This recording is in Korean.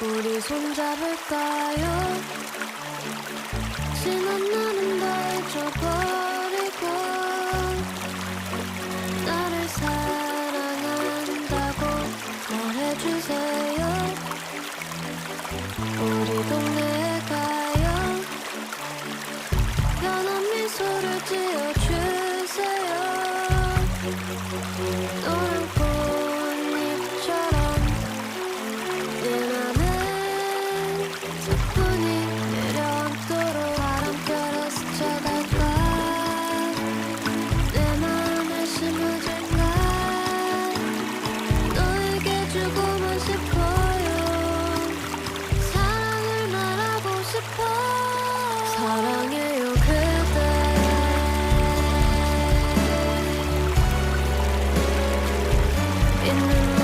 우리 손잡을까요? 지난 날은 다 잊어버리고 나를 사랑한다고 말해주세요. 우리 동네에 가요. 연한 미소를 지어주세요. 사랑해요 그대. 있는